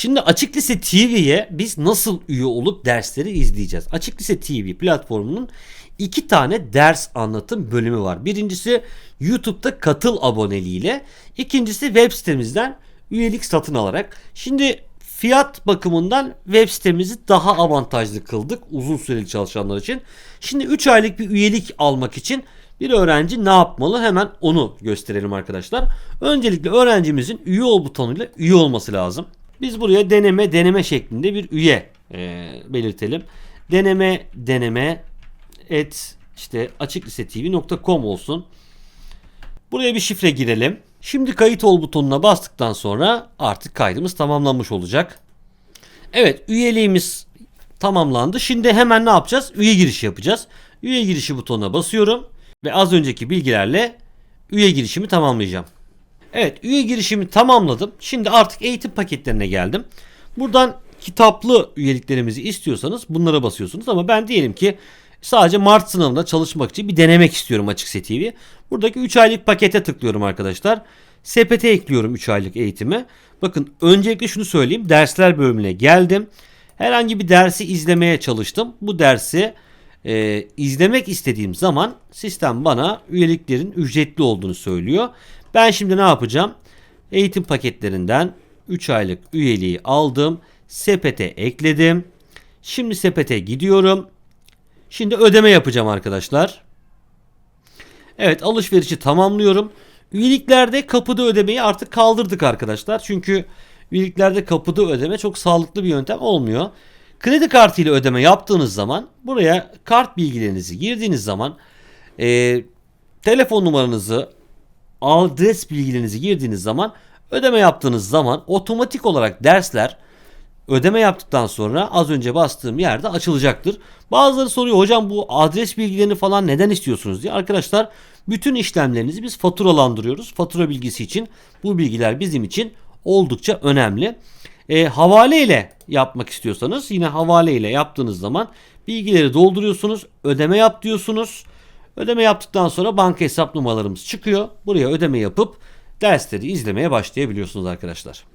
Şimdi Açık Lise TV'ye biz nasıl üye olup dersleri izleyeceğiz? Açık Lise TV platformunun iki tane ders anlatım bölümü var. Birincisi YouTube'da katıl aboneliğiyle, ikincisi web sitemizden üyelik satın alarak. Şimdi fiyat bakımından web sitemizi daha avantajlı kıldık uzun süreli çalışanlar için. Şimdi 3 aylık bir üyelik almak için bir öğrenci ne yapmalı? Hemen onu gösterelim arkadaşlar. Öncelikle öğrencimizin üye ol butonuyla üye olması lazım. Biz buraya deneme deneme şeklinde bir üye e, belirtelim. Deneme deneme et işte açıklisetv.com olsun. Buraya bir şifre girelim. Şimdi kayıt ol butonuna bastıktan sonra artık kaydımız tamamlanmış olacak. Evet üyeliğimiz tamamlandı. Şimdi hemen ne yapacağız? Üye girişi yapacağız. Üye girişi butonuna basıyorum ve az önceki bilgilerle üye girişimi tamamlayacağım. Evet üye girişimi tamamladım. Şimdi artık eğitim paketlerine geldim. Buradan kitaplı üyeliklerimizi istiyorsanız bunlara basıyorsunuz ama ben diyelim ki sadece Mart sınavında çalışmak için bir denemek istiyorum Açık TV. Buradaki 3 aylık pakete tıklıyorum arkadaşlar. Sepete ekliyorum 3 aylık eğitimi. Bakın öncelikle şunu söyleyeyim. Dersler bölümüne geldim. Herhangi bir dersi izlemeye çalıştım. Bu dersi e, izlemek istediğim zaman sistem bana üyeliklerin ücretli olduğunu söylüyor. Ben şimdi ne yapacağım? Eğitim paketlerinden 3 aylık üyeliği aldım. Sepete ekledim. Şimdi sepete gidiyorum. Şimdi ödeme yapacağım arkadaşlar. Evet alışverişi tamamlıyorum. Üyeliklerde kapıda ödemeyi artık kaldırdık arkadaşlar. Çünkü üyeliklerde kapıda ödeme çok sağlıklı bir yöntem olmuyor. Kredi kartı ile ödeme yaptığınız zaman buraya kart bilgilerinizi girdiğiniz zaman e, telefon numaranızı adres bilgilerinizi girdiğiniz zaman ödeme yaptığınız zaman otomatik olarak dersler ödeme yaptıktan sonra az önce bastığım yerde açılacaktır. Bazıları soruyor hocam bu adres bilgilerini falan neden istiyorsunuz diye. Arkadaşlar bütün işlemlerinizi biz faturalandırıyoruz. Fatura bilgisi için bu bilgiler bizim için oldukça önemli. E, havale ile yapmak istiyorsanız yine havale ile yaptığınız zaman bilgileri dolduruyorsunuz. Ödeme yap diyorsunuz. Ödeme yaptıktan sonra banka hesap numaralarımız çıkıyor. Buraya ödeme yapıp dersleri izlemeye başlayabiliyorsunuz arkadaşlar.